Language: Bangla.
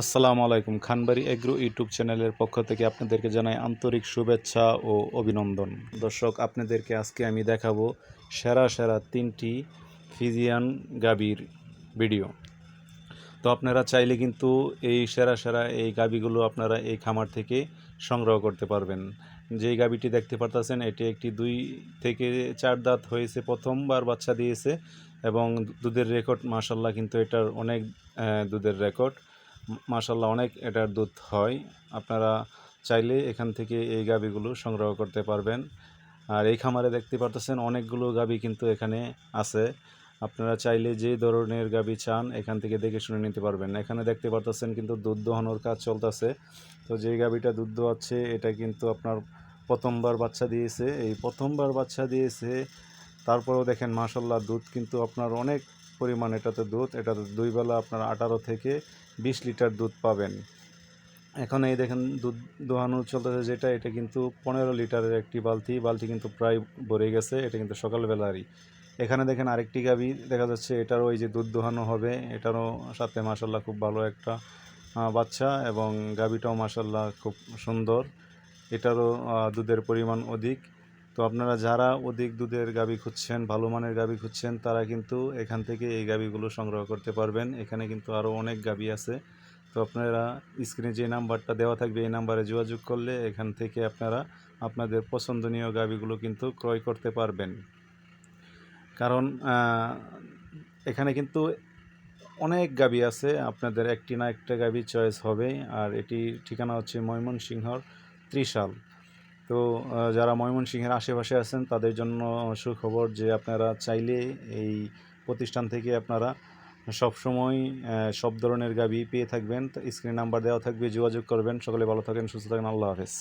আসসালামু আলাইকুম, খানবাড়ি এগ্রো ইউটিউব চ্যানেলের পক্ষ থেকে আপনাদেরকে জানাই আন্তরিক শুভেচ্ছা ও অভিনন্দন। দর্শক, আপনাদেরকে আজকে আমি দেখাবো সেরা সেরা তিনটি ফিজিয়ান গাবির ভিডিও। তো আপনারা চাইলে কিন্তু এই সেরা সেরা এই গাবিগুলো আপনারা এই খামার থেকে সংগ্রহ করতে পারবেন। যেই গাবিটি দেখতে পারতেছেন, এটি একটি দুই থেকে চার দাঁত হয়েছে, প্রথমবার বাচ্চা দিয়েছে এবং দুধের রেকর্ড মাসাল্লাহ কিন্তু এটার অনেক দুধের রেকর্ড। মাসাল্লাহ অনেক এটার দুধ হয়। আপনারা চাইলে এখান থেকে এই গাবিগুলো সংগ্রহ করতে পারবেন। আর এই খামারে দেখতে পারতেছেন অনেকগুলো গাবি কিন্তু এখানে আছে। আপনারা চাইলে যে ধরনের গাবি চান এখান থেকে দেখে শুনে নিতে পারবেন। এখানে দেখতে পারতেছেন কিন্তু দুধ দোহানোর কাজ চলতেছে। তো যে গাবিটা দুধ দোয়াচ্ছে এটা কিন্তু আপনার প্রথমবার বাচ্চা দিয়েছে। এই প্রথমবার বাচ্চা দিয়েছে, তারপরেও দেখেন মাসাল্লাহ দুধ কিন্তু আপনার অনেক পরিমাণ এটাতে দুধ, এটাতে দুই বেলা আপনার আঠারো থেকে বিশ লিটার দুধ পাবেন। এখন এই দেখেন দুধ দোহানো চলতেছে যেটা, এটা কিন্তু পনেরো লিটারের একটি বালতি বালতি কিন্তু প্রায় ভরে গেছে, এটা কিন্তু সকালবেলারই। এখানে দেখেন আরেকটি গাবি দেখা যাচ্ছে এটারও ওই যে দুধ দোহানো হবে, এটারও সাথে মাসাল্লাহ খুব ভালো একটা বাচ্চা এবং গাবিটাও মাসাল্লাহ খুব সুন্দর। এটারও দুধের পরিমাণ অধিক। তো আপনারা যারা অধিক দুধের গাবি খুঁজছেন, ভালো মানের গাবি খুঁজছেন, তারা কিন্তু এখান থেকে এই গাবিগুলো সংগ্রহ করতে পারবেন। এখানে কিন্তু আরও অনেক গাবি আছে। তো আপনারা স্ক্রিনে যে নাম্বারটা দেওয়া থাকবে, এই নাম্বারে যোগাযোগ করলে এখান থেকে আপনারা আপনাদের পছন্দনীয় গাবিগুলো কিন্তু ক্রয় করতে পারবেন। কারণ এখানে কিন্তু অনেক গাবি আছে। আপনাদের একটি না একটা গাবি চয়েস হবে। আর এটি ঠিকানা হচ্ছে ময়মনসিংহর ত্রিশাল। তো যারা ময়মনসিংহের আশেপাশে আছেন, তাদের জন্য সুখবর যে আপনারা চাইলে এই প্রতিষ্ঠান থেকে আপনারা সবসময় সব ধরনের গাবি পেয়ে থাকবেন। স্ক্রিন নাম্বার দেওয়া থাকবে, যোগাযোগ করবেন। সকলে ভালো থাকেন, সুস্থ থাকেন। আল্লাহ হাফেজ।